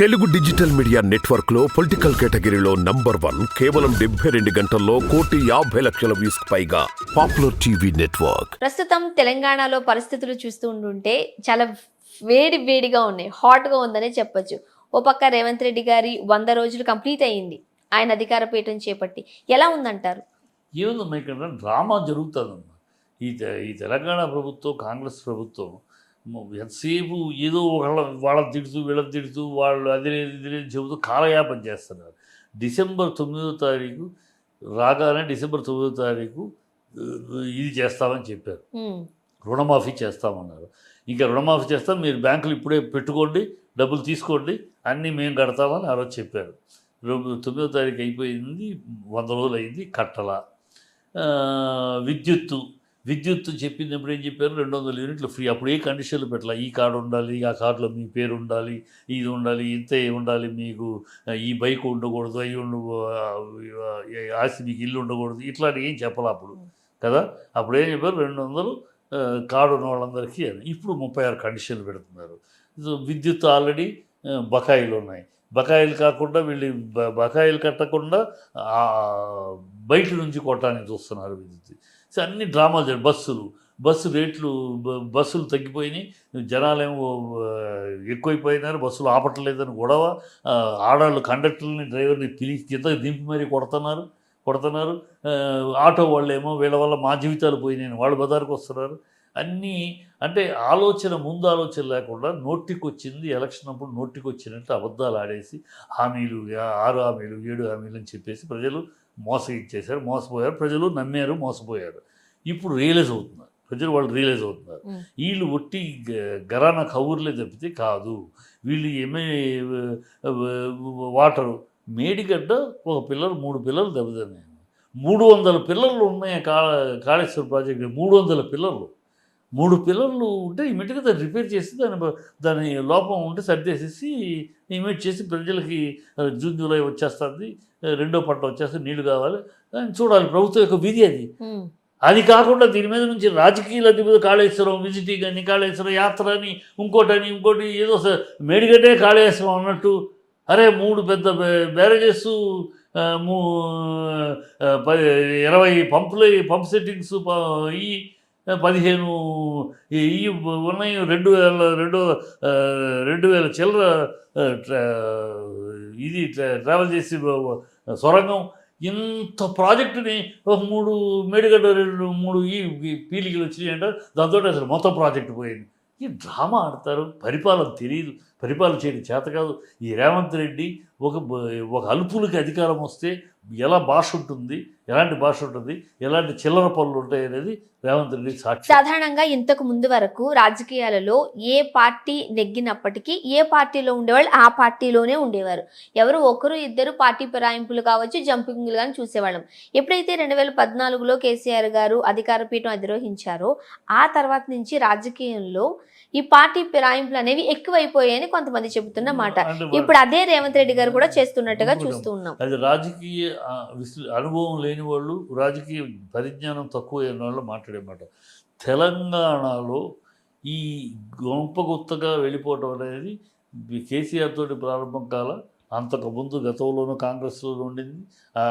Telugu digital media నెట్వర్క్లో political కేటగిరీలో number one కేవలం డెబ్బై రెండు గంటల్లో కోటి యాభై లక్షల వ్యూస్ పైగా పాపులర్ టీవీ నెట్వర్క్. ప్రస్తుతం తెలంగాణలో పరిస్థితులు చూస్తూ ఉంటుంటే చాలా వేడి వేడిగా ఉన్నాయి హాట్గా ఉందనే చెప్పొచ్చు. ఓ పక్క రేవంత్ రెడ్డి గారి వంద రోజులు కంప్లీట్ అయ్యింది ఆయన అధికార పీఠం చేపట్టి. ఎలా ఉందంటారు? ఏముందమ్మా ఇక్కడ డ్రామా జరుగుతుందమ్మా. ఈ ఈ తెలంగాణ ప్రభుత్వం కాంగ్రెస్ ప్రభుత్వం ఎంతసేపు ఏదో వాళ్ళ వాళ్ళని తిడుతూ వీళ్ళని తిడుతూ వాళ్ళు అది లేదు ఇది లేదు చెబుతూ కాలయాపన చేస్తున్నారు. డిసెంబర్ తొమ్మిదో తారీఖు రాగానే డిసెంబర్ తొమ్మిదో తారీఖు ఇది చేస్తామని చెప్పారు. రుణమాఫీ చేస్తామన్నారు. ఇంకా రుణమాఫీ చేస్తాం మీరు బ్యాంకులు ఇప్పుడే పెట్టుకోండి డబ్బులు తీసుకోండి అన్నీ మేము కడతామని ఆ రోజు చెప్పారు. తొమ్మిదో తారీఖు అయిపోయింది వంద రోజులు అయింది కట్టల విద్యుత్తు. విద్యుత్ చెప్పింది ఎప్పుడు ఏం చెప్పారు? రెండు వందల యూనిట్లు ఫ్రీ. అప్పుడు ఏ కండిషన్లు పెట్టాలి? ఈ కార్డు ఉండాలి ఆ కార్డులో మీ పేరు ఉండాలి ఇది ఉండాలి ఇంత ఉండాలి మీకు. ఈ బైక్ ఉండకూడదు అవి ఉండ ఆస్తి మీకు ఇల్లు ఉండకూడదు. ఇట్లాంటివి ఏం చెప్పాలి అప్పుడు? కదా? అప్పుడు ఏం చెప్పారు? రెండు వందలు కార్డు ఉన్న వాళ్ళందరికీ అని. ఇప్పుడు ముప్పై ఆరు కండిషన్లు పెడుతున్నారు. విద్యుత్ ఆల్రెడీ బకాయిలు ఉన్నాయి. బకాయిలు కాకుండా వీళ్ళు బకాయిలు కట్టకుండా బయట నుంచి కొట్టడానికి చూస్తున్నారు విద్యుత్ సో అన్ని డ్రామాలు జరిగి బస్సులు. బస్సు రేట్లు బస్సులు తగ్గిపోయినాయి. జనాలేమో ఎక్కువైపోయినారు. బస్సులు ఆపట్లేదని గొడవ. ఆడవాళ్ళు కండక్టర్ని డ్రైవర్ని పిలిచి కింద దింపి మరీ కొడుతున్నారు కొడుతున్నారు. ఆటో వాళ్ళేమో వీళ్ళ వల్ల మా జీవితాలు పోయినాయి వాళ్ళు బజారుకు వస్తున్నారు. అన్నీ అంటే ఆలోచన ముందు ఆలోచన లేకుండా నోటికొచ్చింది ఎలక్షన్ అప్పుడు నోటికొచ్చినట్టు అబద్ధాలు ఆడేసి హామీలు ఆరు హామీలు ఏడు హామీలు అని చెప్పేసి ప్రజలు మోసగిచ్చేశారు మోసపోయారు ప్రజలు నమ్మారు మోసపోయారు. ఇప్పుడు రియలైజ్ అవుతున్నారు. ప్రజలు వాళ్ళు రియలైజ్ అవుతున్నారు. వీళ్ళు ఒట్టి గరాన కబుర్లే తప్పితే కాదు. వీళ్ళు ఏమే వాటరు మేడిగడ్డ ఒక పిల్లలు మూడు పిల్లలు దెబ్బతిన్నాయి. మూడు వందల పిల్లలు ఉన్నాయి కా కాళేశ్వర ప్రాజెక్ట్ మూడు వందల పిల్లలు. మూడు పిల్లలు ఉంటే ఇమీడియట్గా దాన్ని రిపేర్ చేసి దాని దాని లోపం ఉంటే సర్దేసేసి ఇమీడియట్ చేసి ప్రజలకి జూన్ జూలై వచ్చేస్తుంది. రెండో పంట వచ్చేస్తుంది నీళ్ళు కావాలి. అని చూడాలి ప్రభుత్వం యొక్క విధి అది. అది కాకుండా దీని మీద నుంచి రాజకీయ లబ్ధి మీద కాళేశ్వరం విజిటింగ్ అని కాళేశ్వరం యాత్ర అని ఇంకోటని ఇంకోటి ఏదో మేడిగడ్డే కాళేశ్వరం అన్నట్టు. అరే మూడు పెద్ద బ్యారేజెస్ ఇరవై పంపులు పంప్ సెట్టింగ్స్ ఈ పదిహేను ఈ ఉన్నాయి రెండు వేల రెండు రెండు వేల చిల్లర ట్రా- ఇది ట్రా- ట్రావెల్ చేసి సొరంగం. ఇంత ప్రాజెక్టుని ఒక మూడు మేడిగడ్డ రెండు మూడు ఈ పీలికలు వచ్చినాయంటే దాంతో అసలు మొత్తం ప్రాజెక్టు పోయింది. ఈ డ్రామా ఆడతారు పరిపాలన తెలియదు పరిపాలన చేయడం చేత కాదు. ఈ రేవంత్ రెడ్డి ఒక ఒక అల్పులకి అధికారం వస్తే ఎలా భాష ఉంటుంది ఎలాంటి భాష ఉంటుంది ఎలాంటి చిల్లర పనులు ఉంటాయి అనేది రేవంత్ రెడ్డి సాక్షి. సాధారణంగా ఇంతకు ముందు వరకు రాజకీయాలలో ఏ పార్టీ నెగ్గినప్పటికీ ఏ పార్టీలో ఉండేవాళ్ళు ఆ పార్టీలోనే ఉండేవారు. ఎవరు ఒకరు ఇద్దరు పార్టీ పిరాయింపులు కావచ్చు జంపింగ్లు కానీ చూసేవాళ్ళం. ఎప్పుడైతే రెండు వేల పద్నాలుగులో కేసీఆర్ గారు అధికార పీఠం అధిరోహించారో ఆ తర్వాత నుంచి రాజకీయంలో ఈ పార్టీ ఫిరాయింపులు అనేవి ఎక్కువైపోయాయని కొంతమంది చెబుతున్న మాట. ఇప్పుడు అదే రేవంత్ రెడ్డి గారు కూడా చేస్తున్నట్టుగా చూస్తూ ఉన్నాం. అది రాజకీయ అనుభవం లేని వాళ్ళు రాజకీయ పరిజ్ఞానం తక్కువ అయిన వాళ్ళు మాట్లాడే మాట. తెలంగాణలో ఈ గొంప గుత్తగా వెళ్ళిపోవటం అనేది కేసీఆర్ తోటి ప్రారంభం కాల అంతకుముందు గతంలోనూ కాంగ్రెస్లో ఉండింది.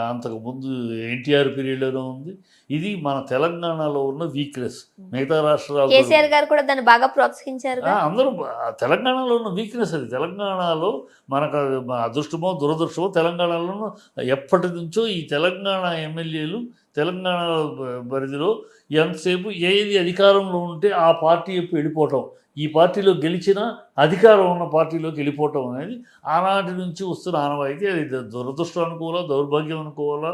అంతకుముందు ఎన్టీఆర్ పీరియడ్లోనూ ఉంది. ఇది మన తెలంగాణలో ఉన్న వీక్నెస్ మిగతా రాష్ట్రాలు కేసీఆర్ గారు కూడా దాన్ని బాగా ప్రోత్సహించారు అందరూ తెలంగాణలో ఉన్న వీక్నెస్ అది. తెలంగాణలో మనకు అది మన అదృష్టమో దురదృష్టమో తెలంగాణలో ఎప్పటి నుంచో ఈ తెలంగాణ ఎమ్మెల్యేలు తెలంగాణ పరిధిలో ఎంతసేపు ఏది అధికారంలో ఉంటే ఆ పార్టీ వెళ్ళిపోవటం. ఈ పార్టీలో గెలిచిన అధికారం ఉన్న పార్టీలోకి వెళ్ళిపోవటం అనేది ఆనాటి నుంచి వస్తున్న ఆనవాయితీ. అది దురదృష్టం అనుకోవాలా దౌర్భాగ్యం అనుకోవాలా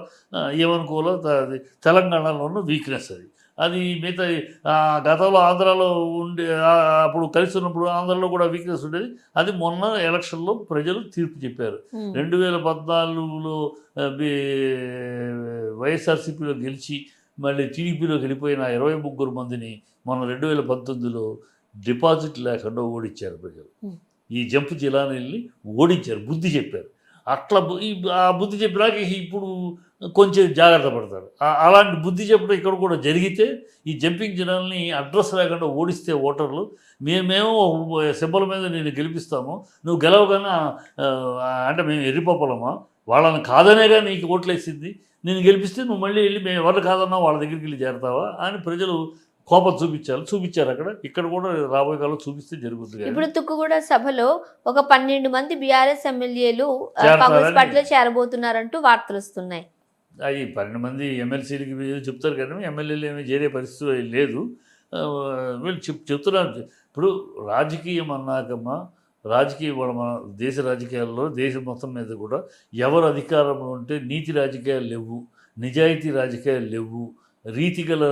ఏమనుకోవాలా అది తెలంగాణలో ఉన్న వీక్నెస్ అది. అది మిగతా గతంలో ఆంధ్రాలో ఉండే అప్పుడు కలిసి ఉన్నప్పుడు ఆంధ్రాలో కూడా వీక్నెస్ ఉండేది. అది మొన్న ఎలక్షన్లో ప్రజలు తీర్పు చెప్పారు. రెండు వేల పద్నాలుగులో వైఎస్ఆర్సీపీలో గెలిచి మళ్ళీ టీడీపీలోకి వెళ్ళిపోయిన ఇరవై ముగ్గురు మందిని మొన్న రెండు వేల పంతొమ్మిదిలో డిపాజిట్ లేకుండా ఓడించారు ప్రజలు. ఈ జంపు జిల్లాని వెళ్ళి ఓడించారు బుద్ధి చెప్పారు. అట్లా ఆ బుద్ధి చెప్పినాక ఇప్పుడు కొంచెం జాగ్రత్త పడతారు. అలాంటి బుద్ధి చెప్పడం ఇక్కడ కూడా జరిగితే ఈ జంపింగ్ జనాల్ని అడ్రస్ లేకుండా ఓడిస్తే ఓటర్లు మేమేమో సింబల్ మీద నేను గెలిపిస్తాము నువ్వు గెలవగానే అంటే మేము ఎర్రిపప్పలమా వాళ్ళని కాదనేగా నీకు ఓట్లేసింది నేను గెలిపిస్తే నువ్వు మళ్ళీ వెళ్ళి మేము ఎవరు కాదన్నా వాళ్ళ దగ్గరికి వెళ్ళి చేరతావా అని ప్రజలు కోపం చూపించారు చూపించారు అక్కడ. ఇక్కడ కూడా రాబోయే కాలం చూపిస్తే జరుగుతుంది ఇప్పుడు తుక్కుగూడ సభలో ఒక పన్నెండు మంది బీఆర్ఎస్ ఎమ్మెల్యేలు కాంగ్రెస్ పార్టీలో చేరబోతున్నారంటూ వార్తలు వస్తున్నాయి. అవి పన్నెండు మంది ఎమ్మెల్సీలకి చెప్తారు కానీ ఎమ్మెల్యేలు ఏమీ చేరే పరిస్థితి లేదు. వీళ్ళు చెప్ చెప్తున్నారు. ఇప్పుడు రాజకీయం అన్నాకమ్మా రాజకీయ మన దేశ రాజకీయాల్లో దేశం మొత్తం మీద కూడా ఎవరు అధికారంలో ఉంటే నీతి రాజకీయాలు లేవు నిజాయితీ రాజకీయాలు లేవు రీతి గల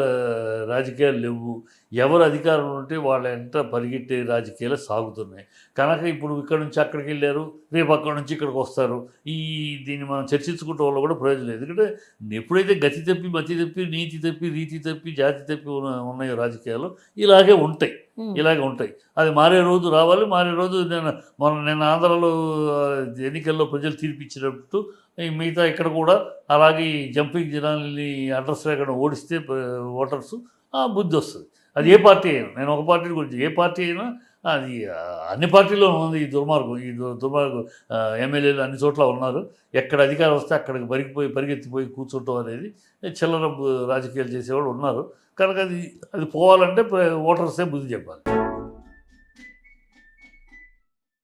రాజకీయాలు లేవు ఎవరు అధికారంలో ఉంటే వాళ్ళ ఎంట పరిగెట్టే రాజకీయాలు సాగుతున్నాయి. కనుక ఇప్పుడు ఇక్కడ నుంచి అక్కడికి వెళ్ళారు రేపు అక్కడ నుంచి ఇక్కడికి వస్తారు. ఈ దీన్ని మనం చర్చించుకుంటే వల్ల కూడా ప్రయోజనం లేదు. ఎందుకంటే ఎప్పుడైతే గతి తప్పి మతి తప్పి నీతి తప్పి రీతి తప్పి జాతి తప్పి ఉన్న- ఉన్నాయో రాజకీయాలు ఇలాగే ఉంటాయి. ఇలాగే ఉంటాయి. అది మారే రోజు రావాలి మారే రోజు నేను మన నేను ఆంధ్రాలో ఎన్నికల్లో ప్రజలు తీర్పిచ్చినట్టు ఈ మిగతా ఇక్కడ కూడా అలాగే జంపింగ్ జనాల్ని అడ్రస్ లేకుండా ఓడిస్తే ఓటర్స్ బుద్ధి వస్తుంది. అది ఏ పార్టీ అయినా నేను ఒక పార్టీ గురించి ఏ పార్టీ అయినా అది అన్ని పార్టీల్లో ఉంది ఈ దుర్మార్గం ఈ దుర్మార్గం ఎమ్మెల్యేలు అన్ని చోట్ల ఉన్నారు. ఎక్కడ అధికారం వస్తే అక్కడికి పరిగిపోయి పరిగెత్తిపోయి కూర్చోవటం అనేది చిల్లర రాజకీయాలు చేసేవాళ్ళు ఉన్నారు. కనుక అది అది పోవాలంటే ఓటర్సే బుద్ధి చెప్పాలి.